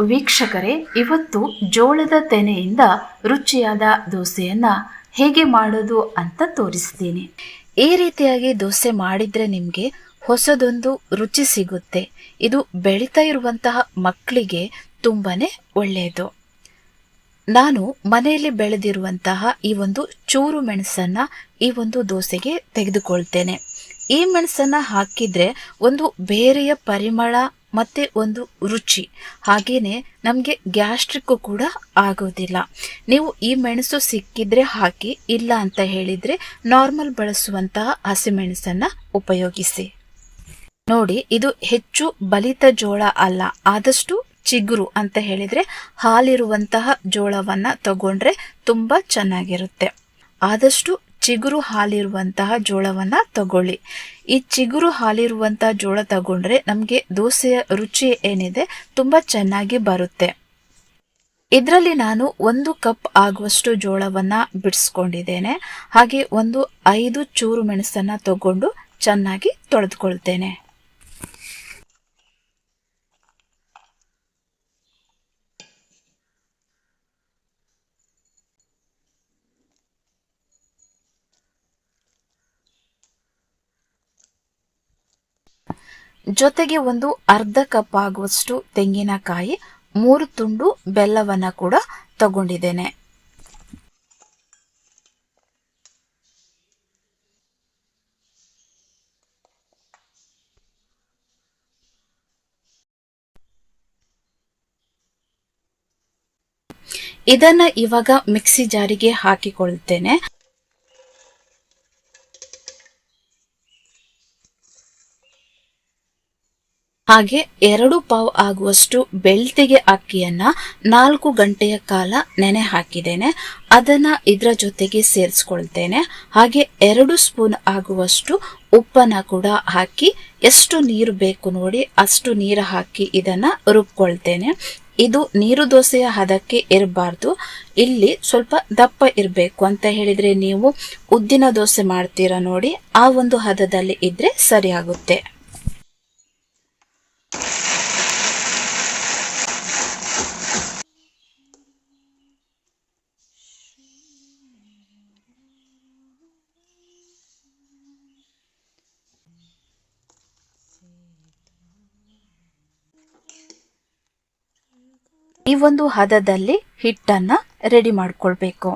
ವೀಕ್ಷಕರೇ, ಇವತ್ತು ಜೋಳದ ತೆನೆಯಿಂದ ರುಚಿಯಾದ ದೋಸೆಯನ್ನ ಹೇಗೆ ಮಾಡೋದು ಅಂತ ತೋರಿಸ್ತೀನಿ. ಈ ರೀತಿಯಾಗಿ ದೋಸೆ ಮಾಡಿದ್ರೆ ನಿಮಗೆ ಹೊಸದೊಂದು ರುಚಿ ಸಿಗುತ್ತೆ. ಇದು ಬೆಳೀತಾ ಇರುವಂತಹ ಮಕ್ಕಳಿಗೆ ತುಂಬಾನೇ ಒಳ್ಳೆಯದು. ನಾನು ಮನೆಯಲ್ಲಿ ಬೆಳೆದಿರುವಂತಹ ಈ ಒಂದು ಚೂರು ಮೆಣಸನ್ನ ಈ ಒಂದು ದೋಸೆಗೆ ತೆಗೆದುಕೊಳ್ತೇನೆ. ಈ ಮೆಣಸನ್ನ ಹಾಕಿದ್ರೆ ಒಂದು ಬೇರೆಯ ಪರಿಮಳ ಮತ್ತೆ ಒಂದು ರುಚಿ. ಹಾಗೇನೆ ನಮಗೆ ಗ್ಯಾಸ್ಟ್ರಿಕ್ ಕೂಡ ಆಗೋದಿಲ್ಲ. ನೀವು ಈ ಮೆಣಸು ಸಿಕ್ಕಿದ್ರೆ ಹಾಕಿ, ಇಲ್ಲ ಅಂತ ಹೇಳಿದ್ರೆ ನಾರ್ಮಲ್ ಬಳಸುವಂತಹ ಹಸಿಮೆಣಸನ್ನ ಉಪಯೋಗಿಸಿ. ನೋಡಿ, ಇದು ಹೆಚ್ಚು ಬಲಿತ ಜೋಳ ಅಲ್ಲ, ಆದಷ್ಟು ಚಿಗುರು ಅಂತ ಹೇಳಿದ್ರೆ ಹಾಲಿರುವಂತಹ ಜೋಳವನ್ನ ತಗೊಂಡ್ರೆ ತುಂಬಾ ಚೆನ್ನಾಗಿರುತ್ತೆ. ಆದಷ್ಟು ಚಿಗುರು ಹಾಲಿರುವಂತಹ ಜೋಳವನ್ನ ತಗೊಳ್ಳಿ. ಈ ಚಿಗುರು ಹಾಲಿರುವಂತಹ ಜೋಳ ತಗೊಂಡ್ರೆ ನಮಗೆ ದೋಸೆಯ ರುಚಿ ಏನಿದೆ ತುಂಬಾ ಚೆನ್ನಾಗಿ ಬರುತ್ತೆ. ಇದರಲ್ಲಿ ನಾನು ಒಂದು ಕಪ್ ಆಗುವಷ್ಟು ಜೋಳವನ್ನ ಬಿಡಿಸ್ಕೊಂಡಿದ್ದೇನೆ. ಹಾಗೆ ಒಂದು ಐದು ಚೂರು ಮೆಣಸನ್ನ ತಗೊಂಡು ಚೆನ್ನಾಗಿ ತೊಳೆದುಕೊಳ್ತೇನೆ. ಜೊತೆಗೆ ಒಂದು ಅರ್ಧ ಕಪ್ ಆಗುವಷ್ಟು ತೆಂಗಿನಕಾಯಿ, ಮೂರು ತುಂಡು ಬೆಲ್ಲವನ್ನ ಕೂಡ ತಗೊಂಡಿದ್ದೇನೆ. ಇದನ್ನ ಇವಾಗ ಮಿಕ್ಸಿ ಜಾರಿಗೆ ಹಾಕಿಕೊಳ್ತೇನೆ ಹಾಗೆ ಎರಡು ಪಾವ್ ಆಗುವಷ್ಟು ಬೆಳ್ತಿಗೆ ಅಕ್ಕಿಯನ್ನ ನಾಲ್ಕು ಗಂಟೆಯ ಕಾಲ ನೆನೆ ಹಾಕಿದ್ದೇನೆ. ಅದನ್ನ ಇದರ ಜೊತೆಗೆ ಸೇರಿಸ್ಕೊಳ್ತೇನೆ. ಹಾಗೆ ಎರಡು ಸ್ಪೂನ್ ಆಗುವಷ್ಟು ಉಪ್ಪನ್ನ ಕೂಡ ಹಾಕಿ ಎಷ್ಟು ನೀರು ಬೇಕು ನೋಡಿ ಅಷ್ಟು ನೀರು ಹಾಕಿ ಇದನ್ನ ರುಬ್ಕೊಳ್ತೇನೆ. ಇದು ನೀರು ದೋಸೆಯ ಹದಕ್ಕೆ ಇರಬಾರ್ದು. ಇಲ್ಲಿ ಸ್ವಲ್ಪ ದಪ್ಪ ಇರಬೇಕು ಅಂತ ಹೇಳಿದ್ರೆ ನೀವು ಉದ್ದಿನ ದೋಸೆ ಮಾಡ್ತೀರಾ ನೋಡಿ, ಆ ಒಂದು ಹದದಲ್ಲಿ ಇದ್ರೆ ಸರಿಯಾಗುತ್ತೆ. ಈ ಒಂದು ಹದದಲ್ಲಿ ಹಿಟ್ಟನ್ನ ರೆಡಿ ಮಾಡ್ಕೊಳ್ಬೇಕು.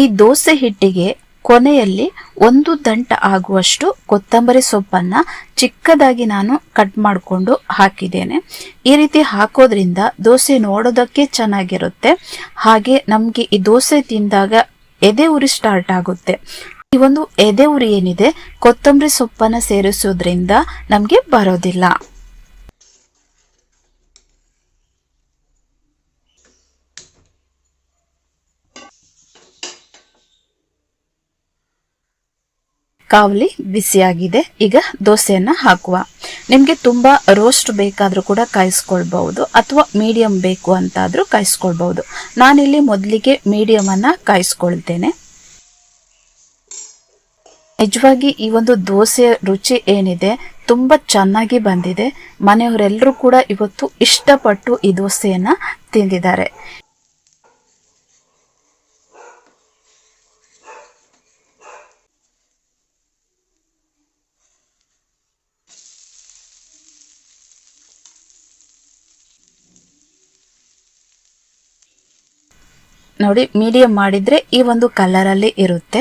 ಈ ದೋಸೆ ಹಿಟ್ಟಿಗೆ ಕೊನೆಯಲ್ಲಿ ಒಂದು ದಂಟ ಆಗುವಷ್ಟು ಕೊತ್ತಂಬರಿ ಸೊಪ್ಪನ್ನ ಚಿಕ್ಕದಾಗಿ ನಾನು ಕಟ್ ಮಾಡಿಕೊಂಡು ಹಾಕಿದ್ದೇನೆ. ಈ ರೀತಿ ಹಾಕೋದ್ರಿಂದ ದೋಸೆ ನೋಡೋದಕ್ಕೆ ಚೆನ್ನಾಗಿರುತ್ತೆ. ಹಾಗೆ ನಮ್ಗೆ ಈ ದೋಸೆ ತಿಂದಾಗ ಎದೆ ಉರಿ ಸ್ಟಾರ್ಟ್ ಆಗುತ್ತೆ. ಈ ಒಂದು ಎದೆ ಉರಿ ಏನಿದೆ, ಕೊತ್ತಂಬರಿ ಸೊಪ್ಪನ್ನ ಸೇರಿಸೋದ್ರಿಂದ ನಮ್ಗೆ ಬರೋದಿಲ್ಲ. ಕಾವಲಿ ಬಿಸಿಯಾಗಿದೆ ಈಗ ದೋಸೆಯನ್ನ ಹಾಕುವ. ನಿಮ್ಗೆ ತುಂಬಾ ರೋಸ್ಟ್ ಬೇಕಾದ್ರೂ ಕೂಡ ಕಾಯಿಸ್ಕೊಳ್ಬಹುದು ಅಥವಾ ಮೀಡಿಯಂ ಬೇಕು ಅಂತಾದ್ರೂ ಕಾಯಿಸ್ಕೊಳ್ಬಹುದು. ನಾನಿಲ್ಲಿ ಮೊದಲಿಗೆ ಮೀಡಿಯಂ ಅನ್ನ ಕಾಯಿಸ್ಕೊಳ್ತೇನೆ. ನಿಜವಾಗಿ ಈ ಒಂದು ದೋಸೆಯ ರುಚಿ ಏನಿದೆ, ತುಂಬಾ ಚೆನ್ನಾಗಿ ಬಂದಿದೆ. ಮನೆಯವರೆಲ್ಲರೂ ಕೂಡ ಇವತ್ತು ಇಷ್ಟಪಟ್ಟು ಈ ದೋಸೆಯನ್ನ ತಿಂದಿದ್ದಾರೆ. ನೋಡಿ ಮೀಡಿಯಂ ಮಾಡಿದ್ರೆ ಈ ಒಂದು ಕಲರ್ ಅಲ್ಲಿ ಇರುತ್ತೆ.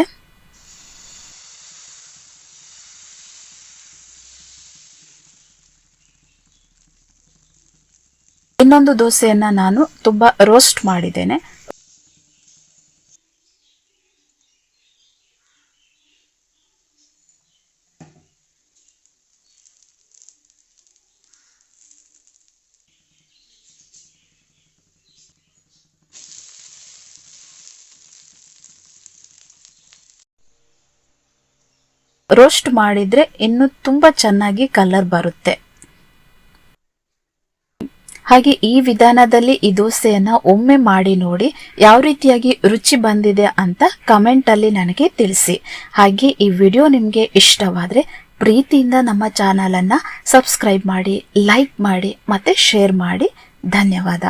ಇನ್ನೊಂದು ದೋಸೆಯನ್ನ ನಾನು ತುಂಬಾ ರೋಸ್ಟ್ ಮಾಡಿದ್ದೇನೆ. ರೋಸ್ಟ್ ಮಾಡಿದ್ರೆ ಇನ್ನು ತುಂಬಾ ಚೆನ್ನಾಗಿ ಕಲರ್ ಬರುತ್ತೆ. ಹಾಗೆ ಈ ವಿಧಾನದಲ್ಲಿ ಈ ದೋಸೆಯನ್ನ ಒಮ್ಮೆ ಮಾಡಿ ನೋಡಿ ಯಾವ ರೀತಿಯಾಗಿ ರುಚಿ ಬಂದಿದೆ ಅಂತ ಕಮೆಂಟಲ್ಲಿ ನನಗೆ ತಿಳಿಸಿ. ಹಾಗೆ ಈ ವಿಡಿಯೋ ನಿಮಗೆ ಇಷ್ಟವಾದ್ರೆ ಪ್ರೀತಿಯಿಂದ ನಮ್ಮ ಚಾನಲನ್ನು ಸಬ್ಸ್ಕ್ರೈಬ್ ಮಾಡಿ ಲೈಕ್ ಮಾಡಿ, ಮತ್ತೆ ಶೇರ್ ಮಾಡಿ. ಧನ್ಯವಾದ.